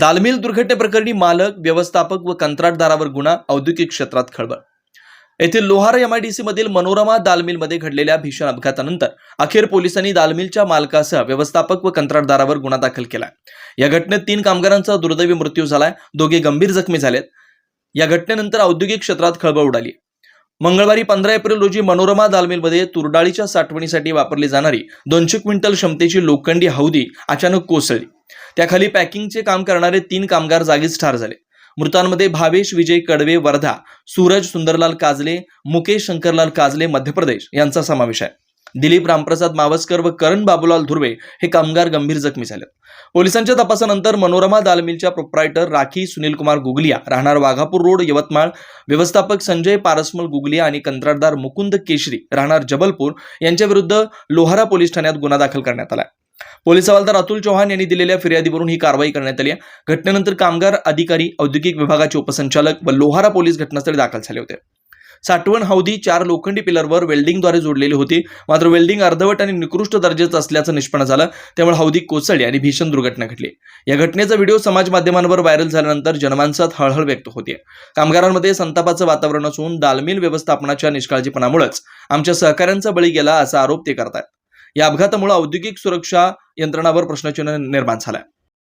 दालमिल दुर्घटनेप्रकरणी मालक व्यवस्थापक व कंत्राटदारावर गुन्हा औद्योगिक क्षेत्रात खळबळ. येथील लोहार एमआयडीसी मधील मनोरमा दालमिलमध्ये घडलेल्या भीषण अपघातानंतर अखेर पोलिसांनी दालमिलच्या मालकासह व्यवस्थापक व कंत्राटदारावर गुन्हा दाखल केला या घटनेत तीन कामगारांचा दुर्दैवी मृत्यू झालाय. दोघे गंभीर जखमी झालेत. या घटनेनंतर औद्योगिक क्षेत्रात खळबळ उडाली. मंगळवारी पंधरा एप्रिल रोजी मनोरमा दालमिलमध्ये तुरडाळीच्या साठवणीसाठी वापरली जाणारी दोनशे क्विंटल क्षमतेची लोखंडी हौदी अचानक कोसळली. त्याखाली पॅकिंगचे काम करणारे तीन कामगार जागीच ठार झाले. मृतांमध्ये भावेश विजय कडवे वर्धा सूरज सुंदरलाल काजले मुकेश शंकरलाल काजले मध्य प्रदेश यांचा समावेश आहे. दिलीप रामप्रसाद मावस्कर व करण बाबूलाल धुर्वे हे कामगार गंभीर जखमी झाले. पोलिसांच्या तपासानंतर मनोरमा दालमिलच्या प्रोप्रायटर राखी सुनील कुमार गुगलिया राहणार वाघापूर रोड यवतमाळ व्यवस्थापक संजय पारसमल गुगलिया आणि कंत्राटदार मुकुंद केशरी राहणार जबलपूर यांच्या विरुद्ध लोहारा पोलीस ठाण्यात गुन्हा दाखल करण्यात आला पोलीस हवालदार अतुल चव्हाण यांनी दिलेल्या फिर्यादीवरून ही कारवाई करण्यात आली घटनेनंतर कामगार अधिकारी औद्योगिक विभागाचे उपसंचालक व लोहारा पोलीस घटनास्थळी दाखल झाले होते. साठवण हौदी चार लोखंडी पिलरवर वेल्डिंगद्वारे जोडलेली होती. मात्र वेल्डिंग अर्धवट आणि निकृष्ट दर्जाचं असल्याचं निष्पन्न झालं. त्यामुळे हौदी कोसळली आणि भीषण दुर्घटना घडली. या घटनेचा व्हिडिओ समाज माध्यमांवर व्हायरल झाल्यानंतर जनमानसात हळहळ व्यक्त होते. कामगारांमध्ये संतापाचं वातावरण असून दालमिल व्यवस्थापनाच्या निष्काळजीपणामुळेच आमच्या सहकाऱ्यांचा बळी गेला असा आरोप ते करतात या अपघातामुळे औद्योगिक सुरक्षा यंत्रणावर प्रश्नचिन्ह निर्माण झालाय.